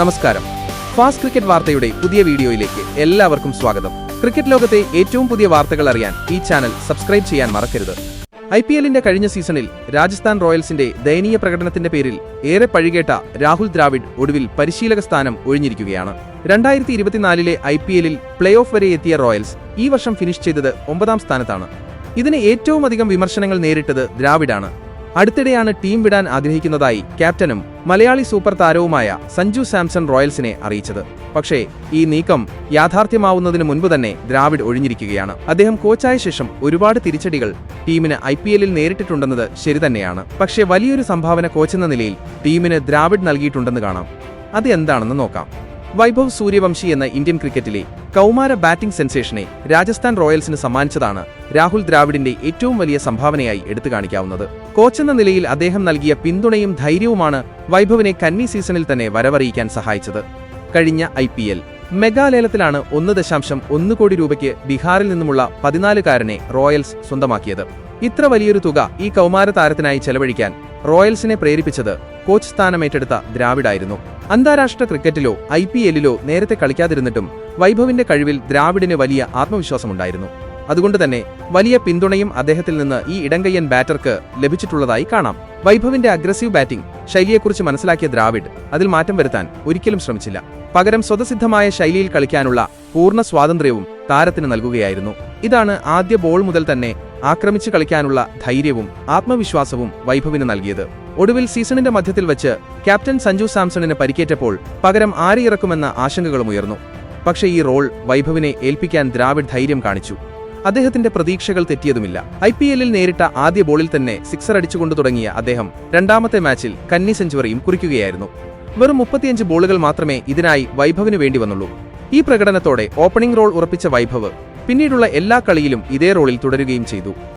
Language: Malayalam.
നമസ്കാരം. ഫാസ്റ്റ് ക്രിക്കറ്റ് വാർത്തയുടെ പുതിയ വീഡിയോയിലേക്ക് എല്ലാവർക്കും സ്വാഗതം. ക്രിക്കറ്റ് ലോകത്തെ ഏറ്റവും പുതിയ വാർത്തകൾ അറിയാൻ ഈ ചാനൽ സബ്സ്ക്രൈബ് ചെയ്യാൻ മറക്കരുത്. ഐ പി എല്ലിന്റെ കഴിഞ്ഞ സീസണിൽ രാജസ്ഥാൻ റോയൽസിന്റെ ദയനീയ പ്രകടനത്തിന്റെ പേരിൽ ഏറെ പഴികേട്ട രാഹുൽ ദ്രാവിഡ് ഒടുവിൽ പരിശീലക സ്ഥാനം ഒഴിഞ്ഞിരിക്കുകയാണ്. രണ്ടായിരത്തി ഇരുപത്തിനാലിലെ ഐ പി എല്ലിൽ പ്ലേ ഓഫ് വരെ എത്തിയ റോയൽസ് ഈ വർഷം ഫിനിഷ് ചെയ്തത് ഒമ്പതാം സ്ഥാനത്താണ്. ഇതിന് ഏറ്റവും അധികം വിമർശനങ്ങൾ നേരിട്ടത് ദ്രാവിഡാണ്. അടുത്തിടെയാണ് ടീം വിടാൻ ആഗ്രഹിക്കുന്നതായി ക്യാപ്റ്റനും മലയാളി സൂപ്പർ താരവുമായ സഞ്ജു സാംസൺ റോയൽസിനെ അറിയിച്ചത്. പക്ഷേ ഈ നീക്കം യാഥാർത്ഥ്യമാവുന്നതിന് മുൻപ് തന്നെ ദ്രാവിഡ് ഒഴിഞ്ഞിരിക്കുകയാണ്. അദ്ദേഹം കോച്ചായ ശേഷം ഒരുപാട് തിരിച്ചടികൾ ടീമിന് ഐ പി എല്ലിൽ നേരിട്ടിട്ടുണ്ടെന്നത് ശരി തന്നെയാണ്. പക്ഷേ വലിയൊരു സംഭാവന കോച്ചെന്ന നിലയിൽ ടീമിന് ദ്രാവിഡ് നൽകിയിട്ടുണ്ടെന്ന് കാണാം. അത് എന്താണെന്ന് നോക്കാം. വൈഭവ് സൂര്യവംശി എന്ന ഇന്ത്യൻ ക്രിക്കറ്റിലെ കൗമാര ബാറ്റിംഗ് സെൻസേഷനെ രാജസ്ഥാൻ റോയൽസിന് സമ്മാനിച്ചതാണ് രാഹുൽ ദ്രാവിഡിന്റെ ഏറ്റവും വലിയ സംഭാവനയായി എടുത്തു കാണിക്കാവുന്നത് കോച്ചെന്ന നിലയിൽ അദ്ദേഹം നൽകിയ പിന്തുണയും ധൈര്യവുമാണ് വൈഭവിനെ കന്നി സീസണിൽ തന്നെ വരവറിയിക്കാൻ സഹായിച്ചത്. കഴിഞ്ഞ ഐ പി എൽ മെഗാലേലത്തിലാണ് ഒന്ന് ദശാംശം ഒന്ന് കോടി രൂപയ്ക്ക് ബീഹാറിൽ നിന്നുമുള്ള പതിനാലുകാരനെ റോയൽസ് സ്വന്തമാക്കിയത്. ഇത്ര വലിയൊരു തുക ഈ കൗമാര താരത്തിനായി ചെലവഴിക്കാൻ റോയൽസിനെ പ്രേരിപ്പിച്ചത് കോച്ച് സ്ഥാനമേറ്റെടുത്ത ദ്രാവിഡായിരുന്നു. അന്താരാഷ്ട്ര ക്രിക്കറ്റിലോ ഐ പി എല്ലിലോ നേരത്തെ കളിക്കാതിരുന്നിട്ടും വൈഭവിന്റെ കഴിവിൽ ദ്രാവിഡിന് വലിയ ആത്മവിശ്വാസമുണ്ടായിരുന്നു. അതുകൊണ്ട് തന്നെ വലിയ പിന്തുണയും അദ്ദേഹത്തിൽ നിന്ന് ഈ ഇടങ്കയ്യൻ ബാറ്റർക്ക് ലഭിച്ചിട്ടുള്ളതായി കാണാം. വൈഭവിന്റെ അഗ്രസീവ് ബാറ്റിംഗ് ശൈലിയെക്കുറിച്ച് മനസ്സിലാക്കിയ ദ്രാവിഡ് അതിൽ മാറ്റം വരുത്താൻ ഒരിക്കലും ശ്രമിച്ചില്ല. പകരം സ്വതസിദ്ധമായ ശൈലിയിൽ കളിക്കാനുള്ള പൂർണ സ്വാതന്ത്ര്യവും താരത്തിന് നൽകുകയായിരുന്നു. ഇതാണ് ആദ്യ ബോൾ മുതൽ തന്നെ ആക്രമിച്ചു കളിക്കാനുള്ള ധൈര്യവും ആത്മവിശ്വാസവും വൈഭവിന് നൽകിയത്. ഒടുവിൽ സീസണിന്റെ മധ്യത്തിൽ വെച്ച് ക്യാപ്റ്റൻ സഞ്ജു സാംസണിന് പരിക്കേറ്റപ്പോൾ പകരം ആരെയിറക്കുമെന്ന ആശങ്കകളും ഉയർന്നു. പക്ഷേ ഈ റോൾ വൈഭവിനെ ഏൽപ്പിക്കാൻ ദ്രാവിഡ് ധൈര്യം കാണിച്ചു. അദ്ദേഹത്തിന്റെ പ്രതീക്ഷകൾ തെറ്റിയതുമില്ല. ഐ പി എല്ലിൽ നേരിട്ട ആദ്യ ബോളിൽ തന്നെ സിക്സർ അടിച്ചുകൊണ്ടു തുടങ്ങിയ അദ്ദേഹം രണ്ടാമത്തെ മാച്ചിൽ കന്നി സെഞ്ചുറിയും കുറിക്കുകയായിരുന്നു. വെറും മുപ്പത്തിയഞ്ച് ബോളുകൾ മാത്രമേ ഇതിനായി വൈഭവിന് വേണ്ടി വന്നുള്ളൂ. ഈ പ്രകടനത്തോടെ ഓപ്പണിംഗ് റോൾ ഉറപ്പിച്ച വൈഭവ് പിന്നീടുള്ള എല്ലാ കളിയിലും ഇതേ റോളിൽ തുടരുകയും ചെയ്തു.